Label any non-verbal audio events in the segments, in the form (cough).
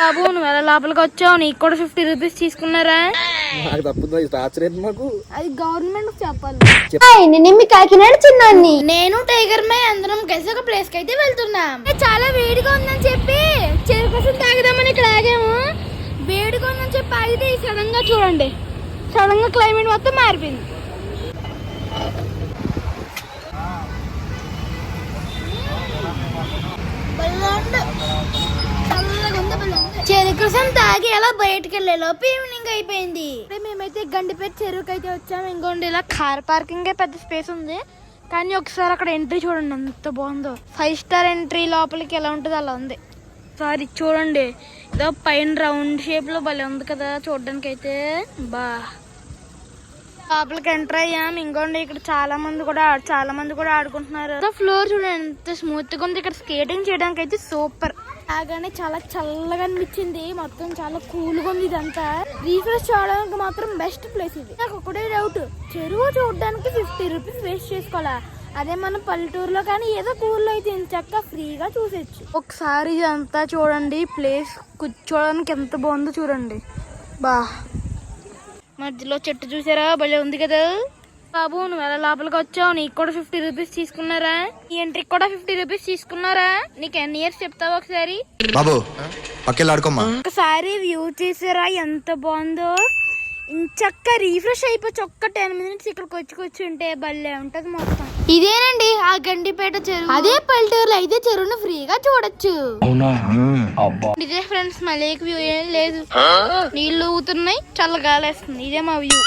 బాబు నువ్వు ఎలా లోపలికి వచ్చావు? నీకు కూడా ఫిఫ్టీ రూపీస్ తీసుకున్నారా? నాకు తప్పుందా? ఇది ఏంటి మాకు? అది గవర్నమెంట్ చెప్పాలి. నేను మీ కాకినాడ చిన్నాన్ని. నేను టైగర్ మై అందరం కలిసి ఒక ప్లేస్కి అయితే వెళ్తున్నాం. చాలా వేడిగా ఉందని చెప్పి చెరుకు కోసం తాగుదామని ఇక్కడ ఆగాము. వేడిగా ఉందని చెప్పి ఆగితే సడన్గా చూడండి. సడన్గా క్లైమేట్ మొత్తం మారిపోయింది. కోసం తాగి ఎలా బయటకు వెళ్ళే లోపు ఈవినింగ్ అయిపోయింది. మేమైతే గండిపేట చెరువుకి అయితే వచ్చాము ఇంకోండి ఇలా కార్ పార్కింగ్ పెద్ద స్పేస్ ఉంది. కానీ ఒకసారి అక్కడ ఎంట్రీ చూడండి ఎంత బాగుందో. ఫైవ్ స్టార్ ఎంట్రీ లోపలికి ఎలా ఉంటుందో అలా ఉంది. సారీ చూడండి. ఏదో పైన రౌండ్ షేప్లో భలే ఉంది కదా చూడడానికి అయితే బా. లోపలికి ఎంటర్ అయ్యాం. ఇంకోండి ఇక్కడ చాలా మంది కూడా చాలా మంది కూడా ఆడుకుంటున్నారు. ఫ్లోర్ చూడండి ఎంత స్మూత్గా ఉంది. ఇక్కడ స్కేటింగ్ చేయడానికి అయితే సూపర్ ఆగానే చాలా చల్లగా అనిపించింది. మొత్తం చాలా కూల్గా ఉంది ఇదంతా. రీఫ్రెష్ చేయడానికి మాత్రం బెస్ట్ ప్లేస్ ఇది. నాకు ఒకటే డౌట్ చెరువు చూడడానికి ఫిఫ్టీ రూపీస్ వేస్ట్ చేసుకోవాలా? అదే మనం పల్లెటూరులో కానీ ఏదో కూల్లో అయితే చక్క ఫ్రీగా చూసేచ్చు ఒకసారి ఇదంతా చూడండి. ప్లేస్ కూర్చోడానికి ఎంత బాగుందో చూడండి. బా. మధ్యలో చెట్టు చూసారా? భలే ఉంది కదా. బాబు నువ్వు ఎలా లోపలికి వచ్చావు? నీకు కూడా ఫిఫ్టీ రూపీస్ తీసుకున్నారా? ఈ ఎంట్రీకి కూడా ఫిఫ్టీ రూపీస్ తీసుకున్నారా? నీకు ఎన్ని ఇయర్స్ చెప్తావా ఒకసారి? బాబు ఒకసారి వ్యూ చేసారా? ఎంత బాగుందో. ఇంచక్క రీఫ్రెష్ అయిపోయి ఒక్క టెన్ మినిట్స్ ఇక్కడికి వచ్చి కూర్చుంటే భలే ఉంటది మొత్తం. ఇదేనండి ఆ గండిపేట చెరువు. అదే పల్లెటూరులో అయితే చెరువును ఫ్రీగా చూడొచ్చు. ఇదే ఫ్రెండ్స్ మళ్ళీ వ్యూ ఏం లేదు. నీళ్ళు ఊతున్నాయి చల్లగాలేస్తుంది ఇదే మా వ్యూ.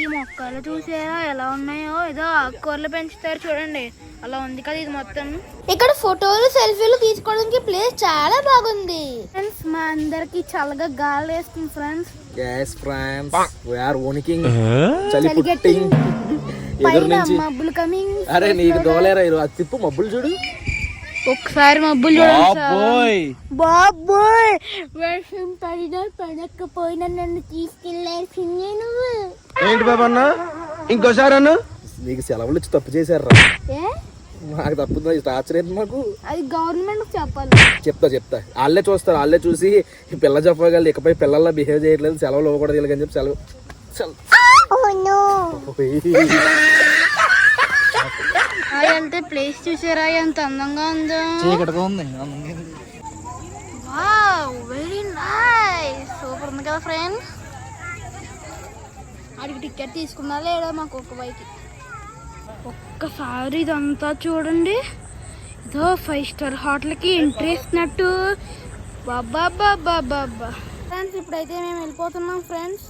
ఈ మొక్కలు చూసారా ఎలా ఉన్నాయో ఏదో ఆకుకూరలు పెంచుతారు చూడండి. అలా ఉంది కదా ఇది మొత్తం. ఇక్కడ ఫోటోలు సెల్ఫీలు తీసుకోవడానికి ప్లేస్ చాలా బాగుంది. ఫ్రెండ్స్ మా అందరికి చల్లగా గాలి వేస్తుంది ఫ్రెండ్స్. గ్యాస్ ఫ్రాన్స్ వీఆర్ ఓనికింగ్ చలి పుట్టింగ్ (laughs) ఎదురు నుంచి. మబ్బులు కమింగ్. అరే నీకు దోలేరా ఇరు అది తిప్పు మబ్బులు చూడు. ఒకసారి మబ్బులు చూడండి బాబోయ్. వర్షం పడినా పడకపోయినా నన్ను తీసుకెళ్ళాల్సిందే నువ్వు. ఏంటి బాబు అన్న? ఇంకోసారి అన్న? నీకు సెలవులు ఇచ్చి తప్పు చేశారా? ఏ? నాకు టార్చర్ ఏంటి మాకు. అది గవర్నమెంట్ చెప్పాలి. చెప్తా చెప్తా. వాళ్ళే చూస్తారు వాళ్ళే చూసి ఈ పిల్ల చెప్పగలరు ఇకపై పిల్లల్లా బిహేవ్ చేయట్లేదు సెలవులు ఇవ్వకూడదు వీళ్ళకని చెప్పి సెలవు. వెళ్తే ప్లేస్ చూసారా? ఎంత అందంగా ఉందో. చీకటిగా ఉంది వెరీ నైస్ సూపర్ ఉంది కదా ఫ్రెండ్స్ అడిగి టికెట్ తీసుకున్నా లేదా మాకు ఒక బైక్ ఒక్కసారి ఇదంతా చూడండి. ఇదో ఫైవ్ స్టార్ హోటల్కి ఎంట్రీ ఇస్తున్నట్టు. బాబా బాబా బాబా. ఫ్రెండ్స్ ఇప్పుడైతే మేము వెళ్ళిపోతున్నాం ఫ్రెండ్స్.